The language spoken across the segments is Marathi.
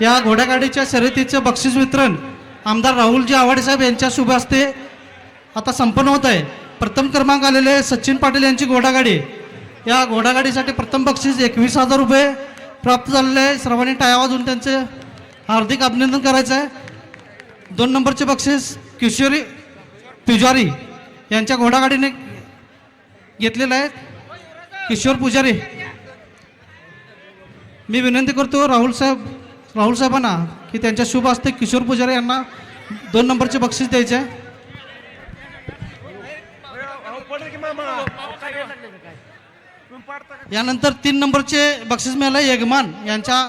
या घोडागाडीच्या शर्यतीचं बक्षीस वितरण आमदार राहुलजी आवाडे साहेब यांच्या शुभ हस्ते आता संपन्न होत आहे. प्रथम क्रमांक आलेले सचिन पाटील यांची घोडागाडी. या घोडागाडीसाठी प्रथम बक्षीस एकवीस हजार रुपये प्राप्त झालेले आहे. सर्वांनी टायावा वाजवून त्यांचे हार्दिक अभिनंदन करायचं आहे. दोन नंबरचे बक्षीस किशोरी पुजारी यांच्या घोडागाडीने घेतलेलं आहे. किशोर पुजारी मी विनंती करतो राहुल साहेब राहुल साहेबांना की त्यांच्या शुभ हस्ते किशोर पुजारी यांना दोन नंबरचे बक्षीस द्यायचे. आहे यानंतर तीन नंबरचे बक्षीस मिळालं. यगमान यांच्या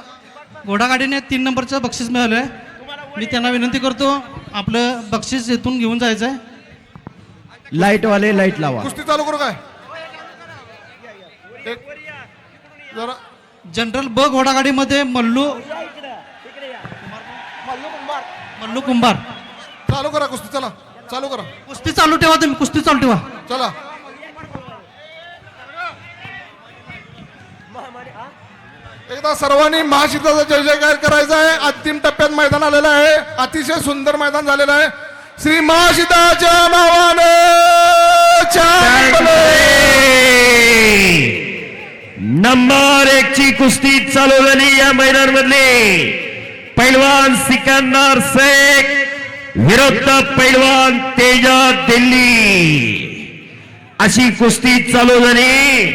घोडागाडीने तीन नंबरचं बक्षीस मिळालं आहे मी त्यांना विनंती करतो आपलं बक्षीस इथून घेऊन जायचं आहे लाइट वाले लाइट लावा. कुस्ती चालू करू काय? जरा जनरल ब घोडागाडीमध्ये मल्लू मल्लू कुंभार. चालू करा कुस्ती चला. चालू करा. कुस्ती चालू ठेवा तुम्ही कुस्ती चालू ठेवा. चला. एकदा सर्वांनी महाशिताचा जय जयकार करायचा आहे. अंतिम टप्प्यात मैदान आलेलं आहे. अतिशय सुंदर मैदान झालेलं आहे. श्री महाशिताच्या नावाने नंबर एक ची कुस्ती चालू झाली या मैदान मधली पैलवान सिकंदर शेख विरुद्ध पैलवान तेजा दिल्ली. अशी कुस्ती चालू झाली.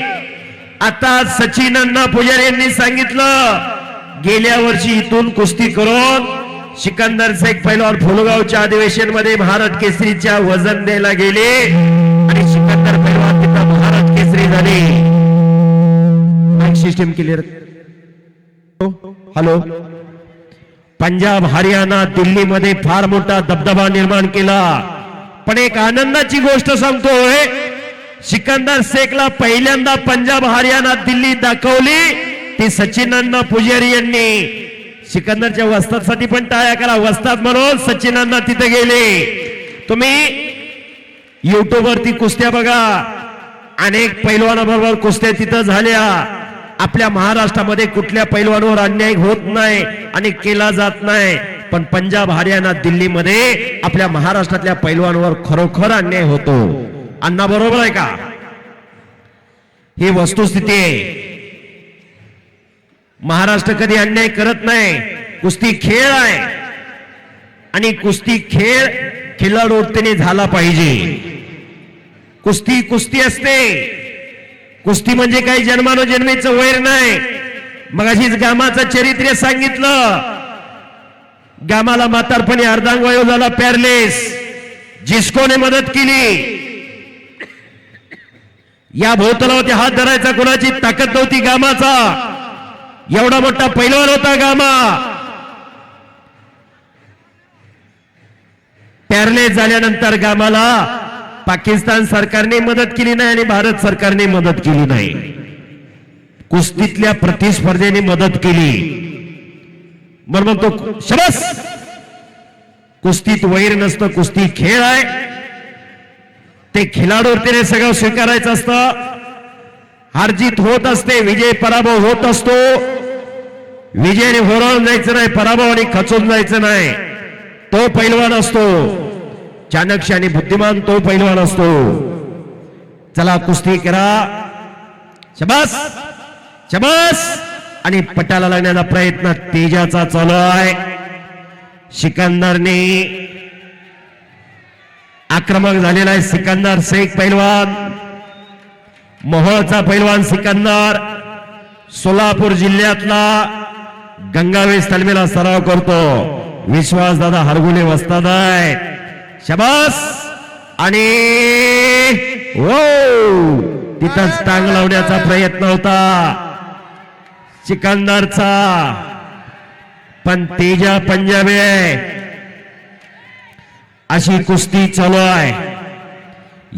आता सचिन अण्णा पुजारी यांनी सांगितलं गेल्या वर्षी इथून कुस्ती करून सिकंदर शेख पैलवान फुलगावच्या अधिवेशनमध्ये भारत केसरीच्या वजन द्यायला गेले. आणि सिकंदर पैलवान तिथं भारत केसरी झाली. Mic system clear hello Punjab Haryana दिल्लीमध्ये फार मोठा दबदबा निर्माण केला. पण एक आनंदाची गोष्ट सांगतोय सिकंदर शेखला पहिल्यांदा पंजाब हरियाणा दिल्ली दाखवली. ती सचिनांना पुजारी यांनी. सिकंदरच्या वस्तादसाठी पण टाळ्या करा. वस्ताद म्हणून सचिनांना तिथे गेले. तुम्ही युट्यूब वरती कुस्त्या बघा. अनेक पैलवानाबरोबर कुस्त्या तिथं झाल्या. आपल्या महाराष्ट्रामध्ये कुठल्या पैलवानवर अन्याय होत नाही आणि केला जात नाही. पण पंजाब हरियाणा दिल्लीमध्ये आपल्या महाराष्ट्रातल्या पैलवानवर खरोखर अन्याय होतो. अण्णा बरोबर आहे का? ही वस्तुस्थिती आहे. महाराष्ट्र कधी अन्याय करत नाही. कुस्ती खेळ आहे. आणि कुस्ती खेळ खिलाडूतेने झाला पाहिजे. कुस्ती कुस्ती असते. कुस्ती म्हणजे काही जन्मानुजन्मीचं वैर नाही. मग अशीच गामाचं चरित्र्य सांगितलं. गामाला म्हातारपणी अर्धांगवायू झाला पॅरलेस. जिस्कोने मदत केली. या भोवतलावरती हात धरायचा कोणाची ताकद नव्हती गामाचा. एवढा मोठा पैलवान होता गामा. पॅरलेस झाल्यानंतर गामाला पाकिस्तान सरकारने मदत केली नाही आणि भारत सरकारने मदत केली नाही. कुस्तीतल्या प्रतिस्पर्धेने मदत केली. बरोबर तो शबस! कुस्तीत वैर नसतं कुस्ती खेळ आहे. ते खिलाडूवरतीने सगळं स्वीकारायचं असतं. हारजीत होत असते विजय पराभव होत असतो. विजयाने होरळून जायचं नाही पराभवाने खचून जायचं नाही. तो पैलवान असतो. चाणक्य आणि बुद्धिमान तो पैलवान असतो. चला कुस्ती करा. शबास. शबास. आणि पटाला लागण्याचा प्रयत्न तेजाचा चालू आहे. सिकंदरने आक्रमक झालेला आहे सिकंदर शेख पैलवान. मोहोळचा पैलवान सिकंदर. सोलापूर जिल्ह्यातला गंगावेश तालमीला सराव करतो. विश्वास दादा हरगुले वस्ताद आहेत. शबास! आणि हो तिथंच टांग लावण्याचा प्रयत्न होता. सिकंदरचा. पण तेजा पंजाबी आहे. अशी कुस्ती चालू आहे.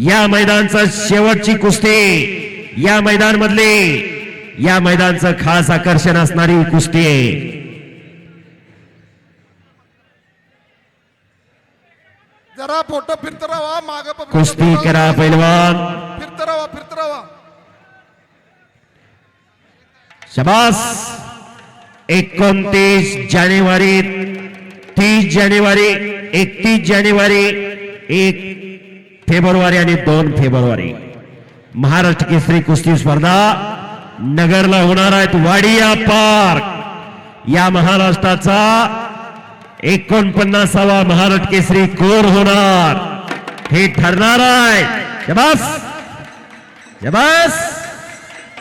या मैदानचा शेवटची कुस्ती. या मैदान मधली या मैदानचं खास आकर्षण असणारी कुस्ती आहे जरा फोटो फिरत राहा माग कुस्ती करा पैलवान फिरत राहा फिरत राहा शबास एकोणतीस जानेवारी तीस जानेवारी एकतीस जानेवारी एक फेब्रुवारी आणि दोन फेब्रुवारी. महाराष्ट्र केसरी कुस्ती स्पर्धा नगरला होणार आहेत वाडिया पार्क. या महाराष्ट्राचा एकोणपन्नासावा महाराष्ट्र केसरी कोर होणार. हे ठरणार शबास. शबास.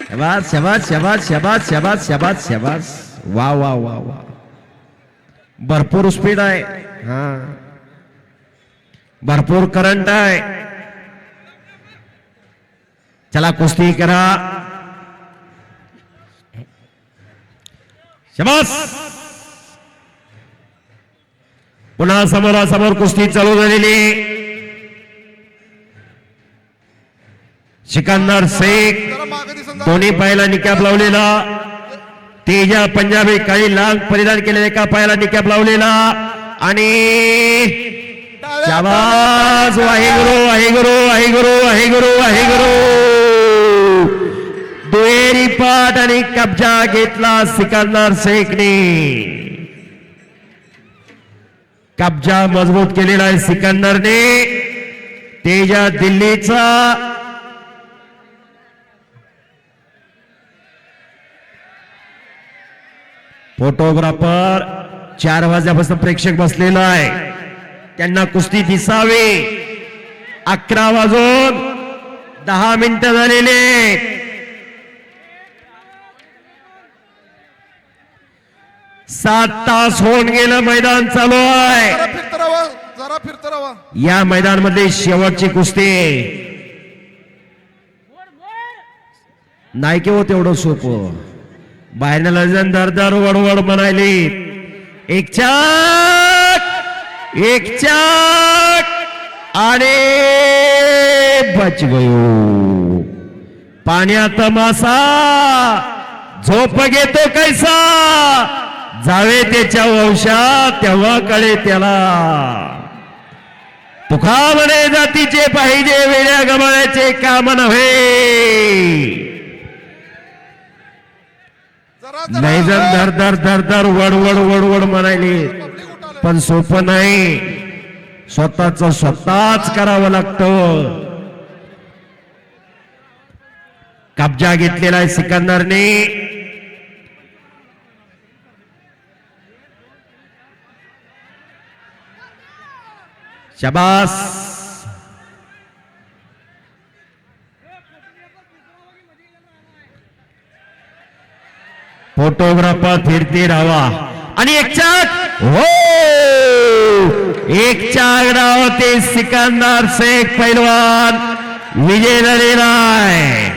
शबास शबास शबास शबास शबास शबास शबास. भरपूर स्पीड आहे. हा. भरपूर करंट आहे. चला कुस्ती करा. शबास. पुन्हा समोरासमोर कुस्ती चालू झालेली. सिकंदर शेख दोन्ही पायाला निकॅप लावलेला. तेजा पंजाबी काही लाल परिधान केलेले एका पायाला निकॅप लावलेला. आणि शाबाज आहे गुरु आहे गुरु आहे गुरु आहे गुरु आहे गुरु. दुहेरी पाठ आणि कब्जा घेतला सिकंदर शेखने. कब्जा मजबूत केलेला आहे सिकंदरने. तेजा दिल्लीचा. फोटोग्राफर चार वाजल्यापासून प्रेक्षक बसलेला आहे. त्यांना कुस्ती दिसावी. अकरा वाजून दहा मिनिटं झालेले सात तास होऊन गेलं मैदान चालू आहे. जरा फिरत राहा या मैदानमध्ये शेवटची कुस्ती. नाही केव तेवढं सोपं. बाहेरला जण दरदर वडवड म्हणायली. एक चाक एक चाक आणि बच गयो. पाण्यात मासा झोप घेतो कैसा. जावे त्याच्या वंशात तेव्हा कळे त्याला. तुका म्हणे जातीचे पाहिजे वेड्या गमाळ्याचे काम नव्हे. नाही जर धर धर धर धर वड वड वड वड म्हणायले. पण सोपं नाही. स्वतःच स्वतःच करावं लागतं. कब्जा घेतलेला आहे सिकंदरने. शबास फोटोग्राफर फिरते रावा आणि एक चाक हो एक चाक डाव ते सिकंदर शेख पैलवान विजय झालेला आहे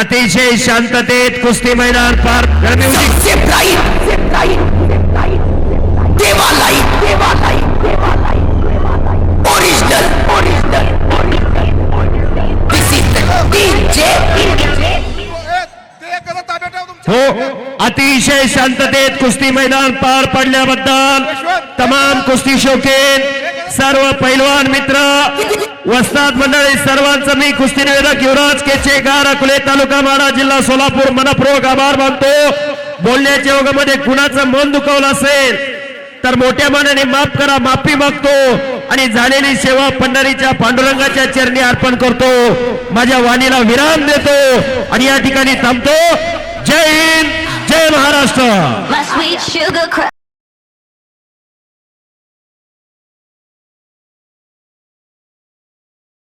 अतिशय शांततेत कुस्ती मैदान पार अतिशय शांततेत कुस्ती मैदान पार पडल्याबद्दल तमाम कुस्ती शौकीन सर्व पैलवान मित्र वस्ताद मंडळी सर्वांचं मी कुस्ती निवेदक युवराज केचे गार अकोले तालुका माडा जिल्हा सोलापूर मनपूर्वक आभार मानतो बोलण्याच्या योगामध्ये कुणाचं मन दुखवलं असेल तर मोठ्या मनाने माफ करा माफी मागतो आणि झालेली सेवा पंढरीच्या पांडुरंगाच्या चरणी अर्पण करतो. माझ्या वाणीला विराम देतो आणि या ठिकाणी थांबतो. जय Hind! Maharashtra. My sweet sugar crush.